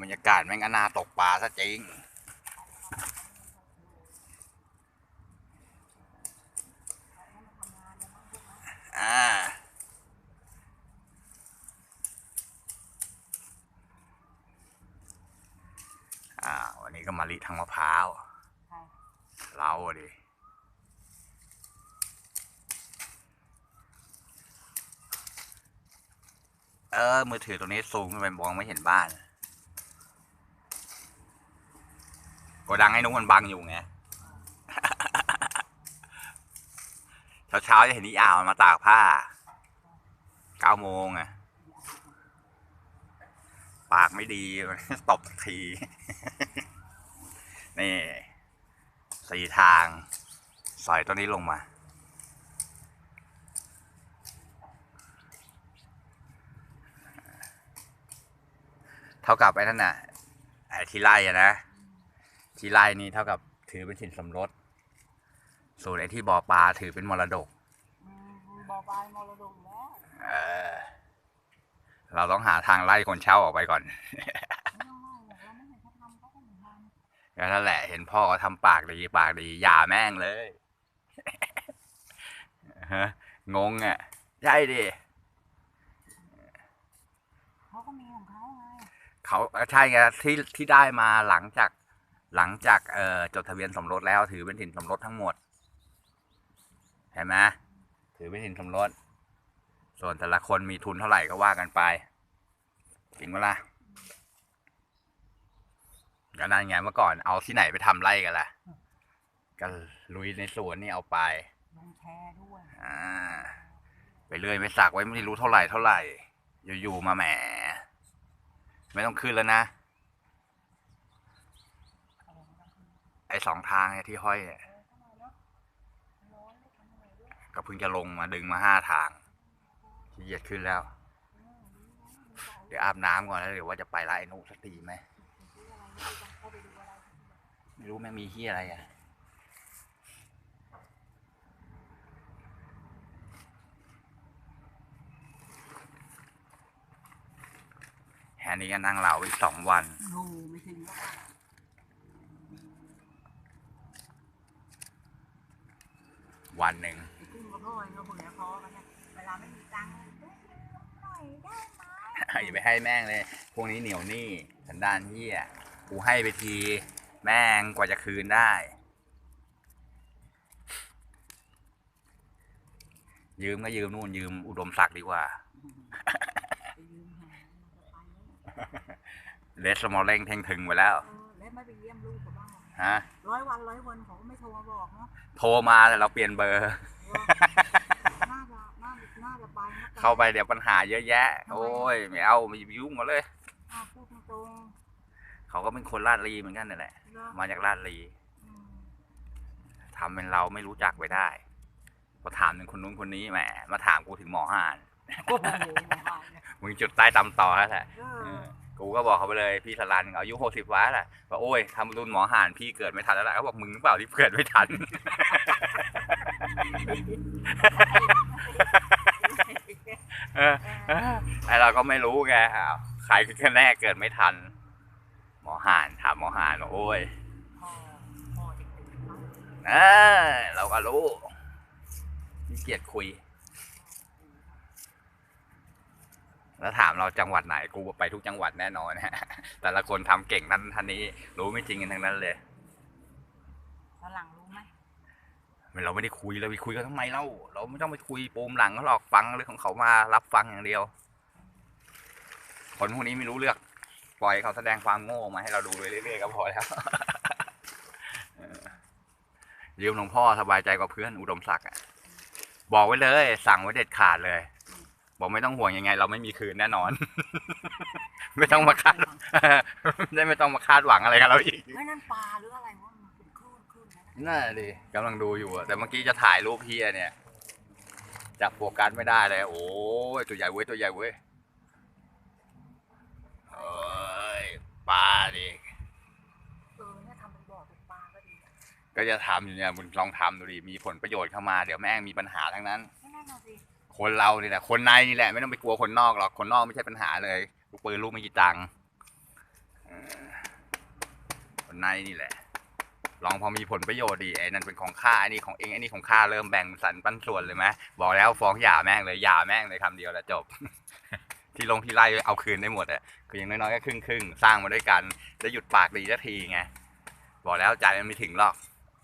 บรรยากาศแม่งอนาตกปลาซะจริง อ่า อ่า วันนี้ก็มาลิทางมะพร้าวใช่เราอะดิเออ มือถือตัวนี้ซูมขึ้นไปมองไม่เห็นบ้าน โกดังให้นุ้งมันบังอยู่ไงเช้าเช้าๆจะเห็นนิยาวมาตากผ้าเก้าโมงอะปากไม่ดีตบที นี่สี่ทางสอยตัวนี้ลงมาเท่ากับไอ้นั่นน่ะไอ้ที่ไล่อะนะ ที่ไล่นี่เท่ากับถือเป็นสินสมรส ส่วนไอ้ที่บ่อปลาถือเป็นมรดก อืมบอบายมรดกแล้ว เออ เราต้องหาทางไล่คนเช่าออกไปก่อน ไม่ต้องไล่หรอกเราไม่เห็นเขาทำเขาก็ไม่ทก็นั่นแหละเห็นพ่อเขาทำปากดีปากดีอย่าแม่งเลย ฮะงงอะใช่ดิำเขาก็มีของเขาไงเขาใช่ไงที่ที่ได้มาหลังจาก หลังจากเอ่อจดทะเบียนสมรสแล้วถือเป็นสินสมรสทั้งหมดเห็นไหมถือเป็นสินสมรส ส่วนแต่ละคนมีทุนเท่าไหร่ก็ว่ากันไปจริงเวล่ะก็นั่นไงเมื่อก่อนเอาที่ไหนไปทำไร่กันล่ะก็ลุยในสวนนี่เอาไปลงแชร์ด้วยอ่าไปเรื่อยไม่สักไว้ไม่รู้เท่าไหร่เท่าไหร่ อยู่ๆมาแหม ไม่ต้องขึ้นแล้วนะ อะไรไม่ต้องขึ้น ไอ้สองทางเนี่ยที่ห้อยเนี่ยก็เพิ่งจะลงมาดึงมาห้าทางขี้เกียจขึ้นแล้ว เดี๋ยวอาบน้ำก่อนแล้วเดี๋ยวว่าจะไปละไอ้นุสักทีไหมไม่รู้แม่มีที่อะไรอะแฮนี้ก็นั่งเหลาอีกสองวันโอ้ไม่ถึงแล้ วค่ะวันหนึ่งไอ้กุ้งกับพ่อเขาเบื่อพอกันเนี่ยเวลาไม่มีตังค์เลยหน่อยได้ไหมอย่าไปให้แม่งเลย พวกนี้เหนียวหนี้สันดานเฮียกูให้ไปที แม่งกว่าจะคืนได้ ยืมก็ยืมนู่นยืมอุดมศักดิ์ดีกว่าไปยืมหามันจะไปแล้วเลสมอลเล่งเท่งถึงไปแล้วเออแล้วไม่ไปเยี่ยมลูก เขาบ้างเหรอฮะร้อยวันร้อยวันเขาก็ไม่โทรมาบอกเนาะโทรมาแต่เราเปลี่ยนเบอร์เออน่าจะน่าน่าจะไปนะเข้าไปเดี๋ยวปัญหาเยอะแยะ โอ้ยไม่เอาไม่ยุ่งมาเลยอ้าวพูดตรงเขาก็เป็นคนลาดลีเหมือนกันนั่นแหละ ๆเนาะมาจากลาดลีอืมทำเป็นเราไม่รู้จักไปได้พอถามถึงคนนู้นคนนี้แหมมาถามกูถึงหมอห่านโอ้โหไม่หายเลยมึงจุดใต้ตำต่อแล้วแหละ เอเอออ กูก็บอกเขาไปเลยพี่สลันอายุหกสิบว้าแหละว่าโอ้ยทำรุ่นหมอห่านพี่เกิดไม่ทันแล้วแหละเขาบอกมึงหรือเปล่าที่เกิดไม่ทัน เออเออไอเราก็ไม่รู้ไงอ้าวใครคือกันแน่เกิดไม่ทัน หมอห่านถามหมอห่านว่าโอ้ยพ่อพ่อเด็กๆเนาะเออเราก็รู้นี่เกียดคุย แล้วถามเราจังหวัดไหนกูไปทุกจังหวัดแน่นอนแต่ละคนทำเก่งท่านท่านนี้ รู้ไม่จริงกันทั้งนั้นเลยฝรั่งรู้ไหมเราไม่ได้คุยเราไปคุยกันทำไมเล่าเราไม่ต้องไปคุยปูมหลังเขาหรอกฟังเรื่องของเขามารับฟังอย่างเดียว คนพวกนี้ไม่รู้เรื่องปล่อยให้เขาแสดงความโง่มาให้เราดูไปเรื่อยๆก็พอแล้วเออยืมหลวงพ่อสบายใจกว่าเพื่อนอุดมศักดิ์อะบอกไว้เลย สั่งไว้เด็ดขาดเลย บอกไม่ต้องห่วงยังไง เราไม่มีคืนแน่นอน ไม่ต้องมาคาดได้ไม่ต้องมาคาดหวังอะไรกันเราอีกเฮ้ยนั่นปลาหรืออะไรวะมันเป็นคลื่นคลื่นนะน่าดิกำลังดูอยู่อะแต่เมื่อกี้จะถ่ายรูปเฮียเนี่ยจับโฟกัสไม่ได้เลย โอ้ยตัวใหญ่เว้ยตัวใหญ่เว้ยเอ้ยปลาดิเออเนี่ยทำเป็นบ่อเป็นปลาก็ดีอะก็จะทำอยู่เนี่ยมึงลองทำดูดิมีผลประโยชน์เข้ามาเดี๋ยวแม่งมีปัญหาทั้งนั้นไม่นั่นน่ะสิ คนเรานี่แหละ คนในนี่แหละ ไม่ต้องไปกลัวคนนอกหรอก คนนอกไม่ใช่ปัญหาเลยลูกปืนลูกไม่กี่ตังค์คนในนี่แหละ ลองพอมีผลประโยชน์ดีไอ้นั่นเป็นของข้าไอ้นี่ของเองไอ้นี่ของข้าเริ่มแบ่งสรรปันส่วนเลยไหมบอกแล้วฟ้องหย่าแม่งเลยหย่าแม่งเลยคำเดียวแล้วจบ ที่ลงที่ไล่เอาคืนได้หมดอะคืออย่างน้อยๆก็ครึ่งครึ่งสร้างมาด้วยกันจะหยุดปากดีสักทีไงบอกแล้วใจมันไม่ถึงหรอก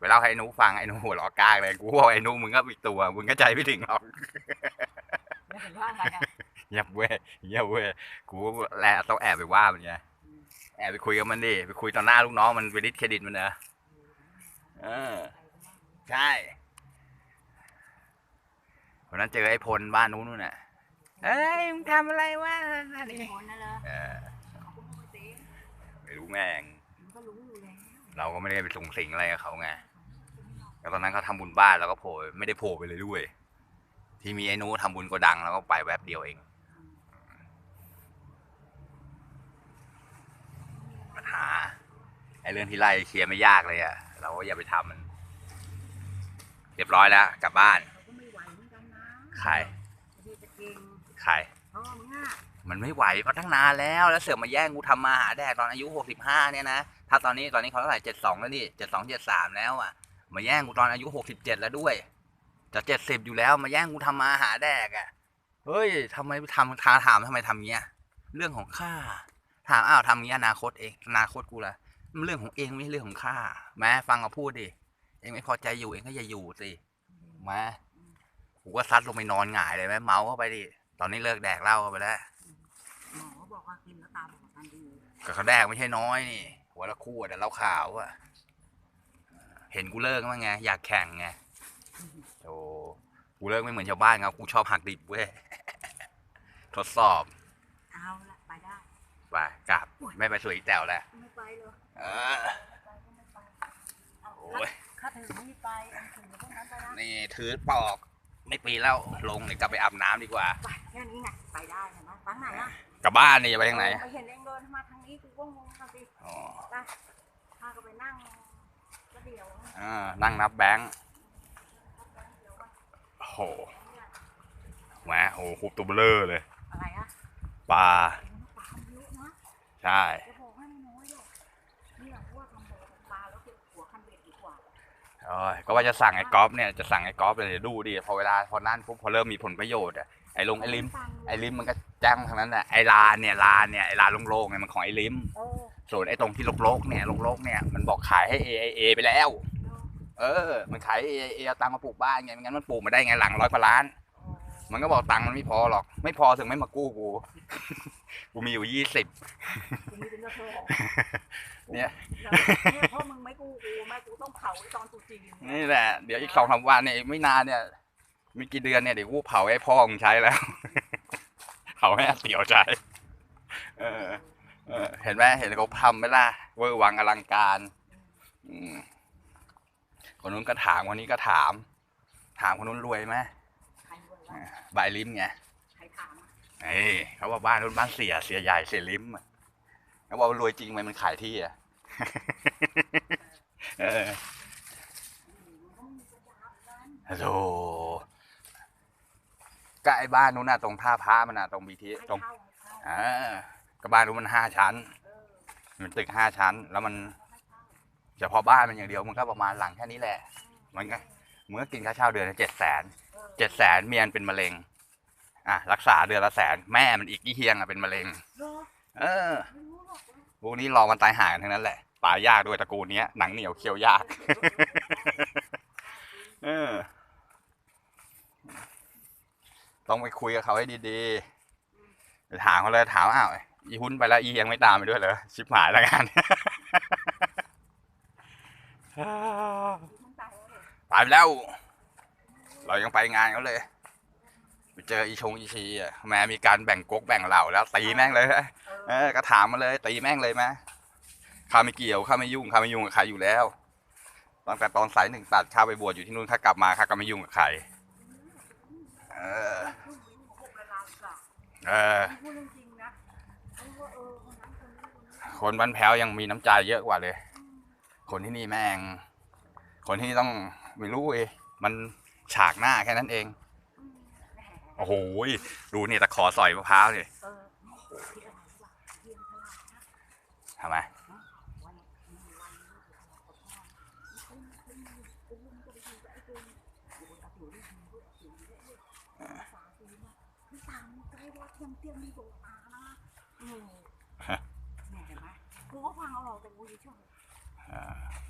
ไปเล่าให้ไอ้นุฟังไอ้นุหัวเราะกากเลยกูบอกไอ้นุมึงก็อีกตัว มึงก็ใจไม่ถึงหรอกแล้วเห็นว่าไงอะเงียบเว้ยเงียบเว้ยกูแหละต้องแอบไปว่ามันไงแอบไปคุยกับมันดิไปคุยต่อหน้าลูกน้องมันไปดิสเครดิตมันเนอะเออ ใช่วันนั้นเจอไอ้พลบ้านนู้นนู่นน่ะเอ้ยมึงทำอะไรวะอะไรเป็นคนนั่นเหรอเออเขาก็พูดเองไม่รู้แม่งมันก็รู้อยู่แล้วเราก็ไม่ได้ไปส่งสิงอะไรกับเขาไง แล้วตอนนั้นเขาทำบุญบ้านเราก็โผล่ไม่ได้โผล่ไปเลยด้วย ที่มีไอ้นู้ทำบุญโกดังแล้วก็ไปแวบเดียวเอง ปัญหาไอ้เรื่องที่ไล่เคลียร์ไม่ยากเลยอะเราก็อย่าไปทำมัน เรียบร้อยแล้ว กลับบ้านเขาก็ไม่ไหวเหมือนกันนะใครที่จะเก่งใคร เพราะว่ามึงอะมันไม่ไหวเพราะตั้งนานแล้วแล้วเสือกมาแย่งกูทำมาหาแดกตอนอายุหกสิบห้าเนี่ยนะถ้าตอนนี้ตอนนี้เขาเท่าไหร่เจ็ดสองแล้วนี่เจ็ดสองเจ็ดสามแล้วอะ มาแย่งกูตอนอายุหกสิบเจ็ดแล้วด้วย จะเจ็ดสิบอยู่แล้วมาแย่งกูทำมาหาแดกอะ เฮ้ยทำไมทำทาถามทำไมทำเงี้ย เรื่องของข้าถามอ้าวทำเงี้ยอนาคตเองอนาคตกูละมันเรื่องของเองไม่ใช่เรื่องของข้าแม้ฟังเขาพูดดิเองไม่พอใจอยู่เองก็อย่าอยู่สิมากูก็ซัดลงไปนอนหงายเลยแม่เมาเข้าไปดิตอนนี้เลิกแดกเหล้าเข้าไปแล้วหมอบอกว่ากินแล้วตาบอดทันทีก็เขาแดกไม่ใช่น้อยนี่หัวละคู่แต่เหล้าขาวอะ เห็นกูเลิกมั้งไงอยากแข่งไงโอ้กูเลิกไม่เหมือนชาวบ้านครับกูชอบหักดิบเว้ยทดสอบเอาละไปได้ไปกลับไม่ไปสวยอีกแตวแล้วไม่ไปเลยเออไปก็ไม่ไปเอาโอ้ยข้าถือมีดไปเอาถือพวกนั้นไปนะนี่ถือปอกไม่ปีนแล้วลงเดี๋ยวกลับไปอาบน้ำดีกว่าไปแค่นี้ไงไปได้เห็นไหมฟังไหนอะกลับบ้านนี่จะไปทางไหนไปเห็นเองเดินมาทางนี้กูก็งงกันสิอ๋อพาก็ไปนั่งก็เดียว อ่านั่งนับแบงค์โอ้โหแหมโอ้โหคุบตัวเบลอเลย อะไรอะปลา ปลาเยอะนะใช่ จะบอกให้มันน้อยหรอกเนี่ยเพราะว่าทำบ่อปลาแล้วเก็บหัวคันเบ็ดดีกว่า โอ้ยก็ว่าจะสั่งไอ้ก๊อฟเนี่ยจะสั่งไอ้ก๊อฟเลยเดี๋ยวดูดิพอเวลาพอนั่นปุ๊บพอเริ่มมีผลประโยชน์อะไอ้ลงไอ้ลิมไอ้ลิมมันก็แจ้งทางนั้นแหละไอ้ลานเนี่ยลานเนี่ยไอ้ลานโล่งๆเนี่ยมันของไอ้ลิม เออ ส่วนไอ้ตรงที่โลกๆเนี่ยโลกๆเนี่ยมันบอกขายให้ AIA ไปแล้ว เออ มันขาย AIA เอาตังค์มาปลูกบ้านไงไม่งั้นมันปลูกมาได้ไงหลังร้อยกว่าล้าน มันก็บอกตังค์มันไม่พอหรอก ไม่พอถึงไม่มากู้กู กูมีอยู่ยี่สิบกูมีเป็นเจ้าพ่อเนี่ยเนี่ยเพราะมึงไม่กูกูแม่กูต้องเผาไอ้ตอนตรุษจีนนี่แหละ เดี๋ยวอีกสองสามวันเนี่ยอีกไม่นานเนี่ยมีกี่เดือนเนี่ยเดี๋ยวกูเผาให้พ่อมึงใช้แล้ว เผาให้อาเตี๋ยวใช้เออ เออเห็นไหมเห็นเขาทำไหมล่ะเวอร์วังอลังการ อืมคนนู้นก็ถามคนนี้ก็ถาม ถามคนนู้นรวยไหมใครรวยวะบายลิมไงใครถามอะเอ้ยเขาว่าบ้านนู้นบ้านเสียเสียใหญ่เสียลิมอะเขาบอกว่ารวยจริงไหมมันขายที่อะ เออมันก็มีปัญญาเหมือนกันโอ้โหก็ไอ้บ้านนู้นน่ะตรงท่าพระมันน่ะตรงบีทีให้ตรง เข้าให้เข้า อ่า ก็บ้านนู้มันห้าชั้น มันตึกห้าชั้น แล้วมันเฉพาะบ้านมันอย่างเดียวมันก็ประมาณหลังแค่นี้แหละ มันก็มึงก็กินค่าเช่าเดือนเจ็ดแสนเจ็ดแสนเมียนเป็นมะเร็ง อะรักษาเดือนละแสนแม่มันอีกกี่เฮียงอะเป็นมะเร็ง เออพวกนี้รอมันตายหากันทั้งนั้นแหละตายยากด้วยตระกูลเนี้ยหนังเหนียวเคี้ยวยาก เออ ต้องไปคุยกับเขาให้ดีๆไปถามเขาเลยถามอ้าว อีหุ้นไปแล้วอียังไม่ตามไปด้วยเหรอชิบหายแล้วกันตายไปแล้ว เรายังไปงานเขาเลยไปเจออีชงอีชีอะแม้มีการแบ่งก๊กแบ่งเหล่าแล้วตีแม่งเลยเอเออก็ถามมาเลย ตีแม่งเลยไหมข้าไม่เกี่ยวข้าไม่ยุ่งข้าไม่ยุ่งกับใครอยู่แล้วตั้งแต่ตอนสายหนึ่งตัดข้าไปบวชอยู่ที่นู่นข้ากลับมาข้าก็ไม่ยุ่งกับใครเออเออ คนบ้านแพ้วยังมีน้ำใจเยอะกว่าเลย คนที่นี่แม่ง คนที่นี่ต้องไม่รู้เอยมันฉากหน้าแค่นั้นเอง โอ้โหดูเนี่ยตะขอสอยมะพร้าวเนี่ยทำไมวันมีวันนี้กับพ่ออุ้มดูไอ้ตัวอยู่บนกระถิ่นที่ดูด้วยกระถิ่นด้วยภาอ่าเทียมมีโบตานะเออเนี่ยเห็นไหม กูก็ฟังเอาหรอกแต่กูเฉยอ่า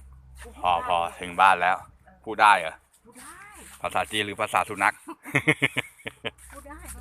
ๆกูพอพูดพอได้ถึงบ้านแล้ว พูดได้เหรอ พูดได้ภาษาจีนหรือภาษาสุนัข พูดได้